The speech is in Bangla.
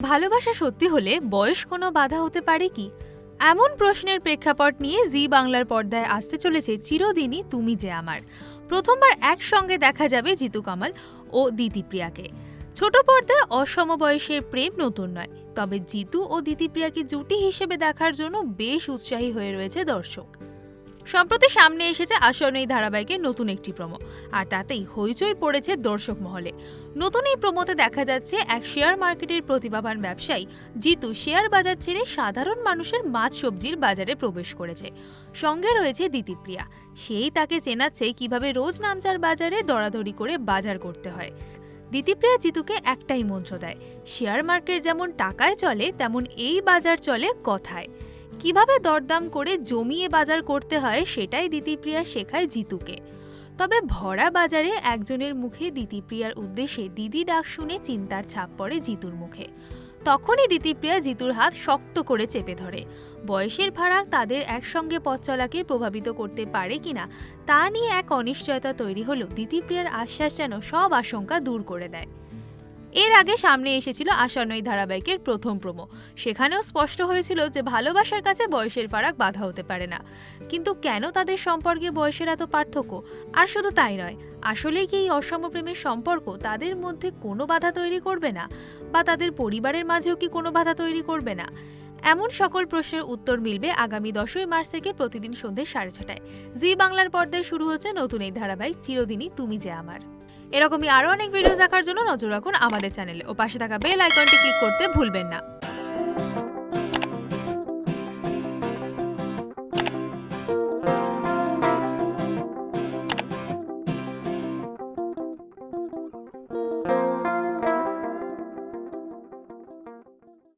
ভালোবাসা সত্যি হলে বয়স কোনো বাধা হতে পারে কি? এমন প্রশ্নের প্রেক্ষাপট নিয়ে জি বাংলার পর্দায় আসতে চলেছে চিরদিনই তুমি যে আমার। প্রথমবার একসঙ্গে দেখা যাবে জিতু কামাল ও দিতিপ্রিয়াকে ছোট পর্দায় অসম বয়সের প্রেম নতুন নয়, তবে জিতু ও দিতিপ্রিয়াকে জুটি হিসেবে দেখার জন্য বেশ উৎসাহী হয়ে রয়েছে দর্শক। সম্প্রতি সামনে এসেছে আসন্ন এই ধারাবাহিকের নতুন একটি প্রমো, আর তাতেই হইচই পড়েছে দর্শক মহলে। নতুন এই প্রমোতে দেখা যাচ্ছে এক শেয়ার মার্কেটের প্রতিভাবান ব্যবসায়ী জিতু শেয়ার বাজার ছেড়ে সাধারণ মানুষের মাছ সবজির বাজারে প্রবেশ করেছে। সঙ্গে রয়েছে দিতিপ্রিয়া, সেই তাকে চেনাচ্ছে কীভাবে রোজ নামচার বাজারে দরাদরি করে বাজার করতে হয়। দিতিপ্রিয়া জিতুকে একটাই মঞ্চ দেয়, শেয়ার মার্কেট যেমন টাকায় চলে, তেমন এই বাজার চলে কথায়। কীভাবে দরদাম করে জমিয়ে বাজার করতে হয় সেটাই দিতিপ্রিয়া শেখায় জিতুকে। তবে ভরা বাজারে একজনের মুখে দিতিপ্রিয়ার উদ্দেশ্যে দিদি ডাক শুনে চিন্তার ছাপ পড়ে জিতুর মুখে। তখনই দিতিপ্রিয়া জিতুর হাত শক্ত করে চেপে ধরে। বয়সের ভাড়া তাদের একসঙ্গে পথ চলাকে প্রভাবিত করতে পারে কিনা, তা নিয়ে এক অনিশ্চয়তা তৈরি হলো দিতিপ্রিয়ার আশ্বাস যেন সব আশঙ্কা দূর করে দেয়। এর আগে সামনে এসেছিল আসন্ন এই ধারাবাহিকের প্রথম প্রমো। সেখানেও স্পষ্ট হয়েছিল যে ভালোবাসার কাছে বয়সের ফারাক বাধা হতে পারে না। কিন্তু কেন তাদের সম্পর্কে বয়সের এত পার্থক্য? আর শুধু তাই নয়, আসলেই কি এই অসম প্রেমের সম্পর্ক তাদের মধ্যে কোনো বাধা তৈরি করবে না? বা তাদের পরিবারের মাঝেও কি কোনো বাধা তৈরি করবে না? এমন সকল প্রশ্নের উত্তর মিলবে আগামী দশই মার্চ থেকে প্রতিদিন সন্ধ্যে সাড়ে ছটায়। জি বাংলার পর্দায় শুরু হচ্ছে নতুন এই ধারাবাহিক, চিরদিনই তুমি যে আমার। এরকমই আরও অনেক ভিডিও দেখার জন্য নজর রাখুন আমাদের চ্যানেলে ও পাশে থাকা বেল আইকনটি ক্লিক করতে ভুলবেন না।